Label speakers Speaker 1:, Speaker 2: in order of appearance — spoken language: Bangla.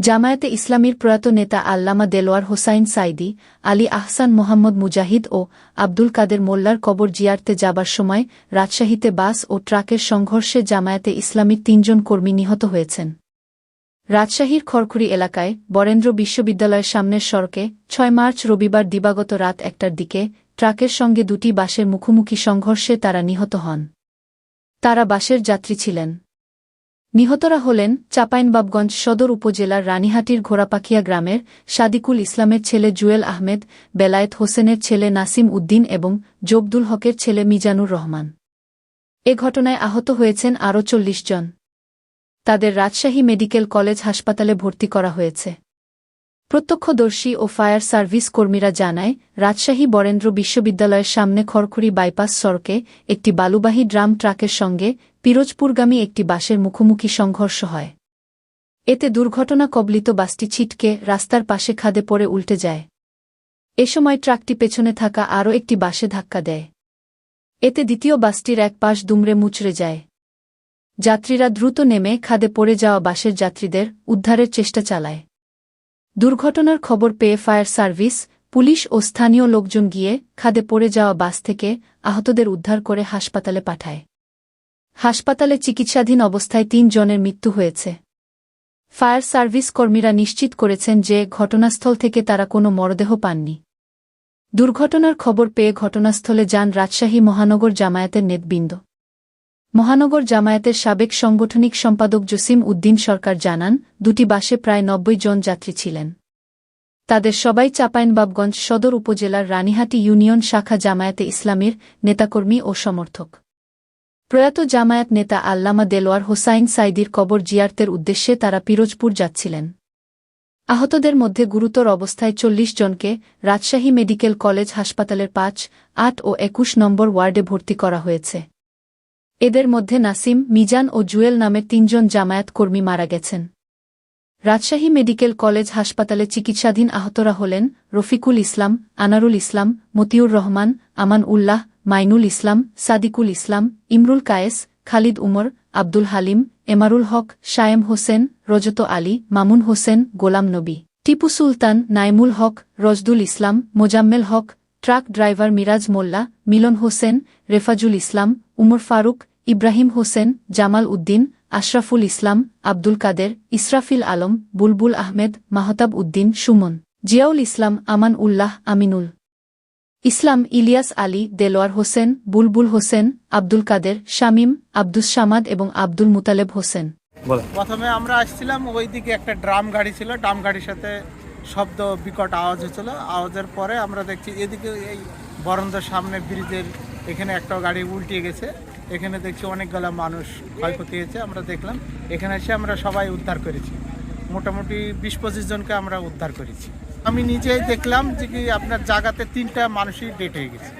Speaker 1: জামায়াতে ইসলামীর প্রয়াত নেতা আল্লামা দেলোয়ার হোসাইন সাইদি, আলী আহসান মোহাম্মদ মুজাহিদ ও আব্দুল কাদের মোল্লার কবর জিয়ারতে যাবার সময় রাজশাহীতে বাস ও ট্রাকের সংঘর্ষে জামায়াতে ইসলামীর তিনজন কর্মী নিহত হয়েছেন। রাজশাহীর খড়খড়ি এলাকায় বরেন্দ্র বিশ্ববিদ্যালয়ের সামনের সড়কে ছয় মার্চ রবিবার দিবাগত রাত একটার দিকে ট্রাকের সঙ্গে দুটি বাসের মুখোমুখি সংঘর্ষে তারা নিহত হন। তারা বাসের যাত্রী ছিলেন। নিহতরা হলেন চাঁপাইনবাবগঞ্জ সদর উপজেলার রানীহাটির ঘোড়াপাখিয়া গ্রামের সাদিকুল ইসলামের ছেলে জুয়েল আহমেদ, বেলায়েত হোসেনের ছেলে নাসিম উদ্দিন এবং জবদুল হকের ছেলে মিজানুর রহমান। এ ঘটনায় আহত হয়েছেন আরও চল্লিশ জন। তাদের রাজশাহী মেডিকেল কলেজ হাসপাতালে ভর্তি করা হয়েছে। প্রত্যক্ষদর্শী ও ফায়ার সার্ভিস কর্মীরা জানায়, রাজশাহী বরেন্দ্র বিশ্ববিদ্যালয়ের সামনে খড়খড়ি বাইপাস সড়কে একটি বালুবাহী ড্রাম ট্রাকের সঙ্গে পিরোজপুরগামী একটি বাসের মুখোমুখি সংঘর্ষ হয়। এতে দুর্ঘটনা কবলিত বাসটি ছিটকে রাস্তার পাশে খাদে পড়ে উল্টে যায়। এ সময় ট্রাকটি পেছনে থাকা আরও একটি বাসে ধাক্কা দেয়। এতে দ্বিতীয় বাসটির এক পাশ দুমড়ে মুচড়ে যায়। যাত্রীরা দ্রুত নেমে খাদে পড়ে যাওয়া বাসের যাত্রীদের উদ্ধারের চেষ্টা চালায়। দুর্ঘটনার খবর পেয়ে ফায়ার সার্ভিস, পুলিশ ও স্থানীয় লোকজন গিয়ে খাদে পড়ে যাওয়া বাস থেকে আহতদের উদ্ধার করে হাসপাতালে পাঠায়। হাসপাতালে চিকিৎসাধীন অবস্থায় তিন জনের মৃত্যু হয়েছে। ফায়ার সার্ভিস কর্মীরা নিশ্চিত করেছেন যে ঘটনাস্থল থেকে তারা কোনো মরদেহ পাননি। দুর্ঘটনার খবর পেয়ে ঘটনাস্থলে যান রাজশাহী মহানগর জামায়াতের নেতবৃন্দ। মহানগর জামায়াতের সাবেক সাংগঠনিক সম্পাদক জসিম উদ্দিন সরকার জানান, দুটি বাসে প্রায় নব্বই জন যাত্রী ছিলেন। তাদের সবাই চাঁপাইনবাবগঞ্জ সদর উপজেলার রানীহাটি ইউনিয়ন শাখা জামায়াতে ইসলামীর নেতাকর্মী ও সমর্থক। প্রয়াত জামায়াত নেতা আল্লামা দেলোয়ার হোসাইন সাইদির কবর জিয়ার্তের উদ্দেশ্যে তারা পিরোজপুর যাচ্ছিলেন। আহতদের মধ্যে গুরুতর অবস্থায় চল্লিশ জনকে রাজশাহী মেডিকেল কলেজ হাসপাতালের পাঁচ, আট ও একুশ নম্বর ওয়ার্ডে ভর্তি করা হয়েছে। এদের মধ্যে নাসিম, মিজান ও জুয়েল নামের তিনজন জামায়াত কর্মী মারা গেছেন। রাজশাহী মেডিকেল কলেজ হাসপাতালে চিকিৎসাধীন আহতরা হলেন রফিকুল ইসলাম, আনারুল ইসলাম, মতিউর রহমান আমান উল্লাহ, মাইনুল ইসলাম, সাদিকুল ইসলাম, ইমরুল কায়েস, খালিদ উমর, আব্দুল হালিম, এমারুল হক, শায়েম হোসেন, রজত আলী, মামুন হোসেন, গোলাম নবী। Tipu Sultan, Naimul Haque, Rajdul Islam, Mozammel Haque, truck driver Miraj Molla, Milon Hossain, Refazul Islam, Umar Faruk, Ibrahim Hossain, Jamal Uddin, Ashraful Islam, Abdul Kader, Israfil Alam, Bulbul Ahmed, Mahtab Uddin, Sumon. Ziaul Islam, Aman Ullah, Aminul. Islam Ilias Ali Delwar Hossain Bulbul Hossain Abdul Kader Shamim Abdus Samad এবং আব্দুল মুতালেব হোসেন।
Speaker 2: প্রথমে আমরা আসছিলাম ওইদিকে একটা ড্রাম গাড়ি ছিল ড্রাম গাড়ির সাথে শব্দ বিকট আওয়াজ হচ্ছিল। আওয়াজের পরে আমরা দেখছি এদিকে এই বরন্দের সামনে ব্রিজের এখানে একটা গাড়ি উল্টিয়ে গেছে। এখানে দেখছি অনেকগুলো মানুষ ক্ষয়ক্ষতি হয়েছে আমরা দেখলাম। এখানে এসে আমরা সবাই উদ্ধার করেছি। মোটামুটি বিশ পঁচিশ জনকে আমরা উদ্ধার করেছি। আমি নিজেই দেখলাম যে কি আপনার জায়গাতে তিনটা মানুষই ডেট হয়ে গেছে।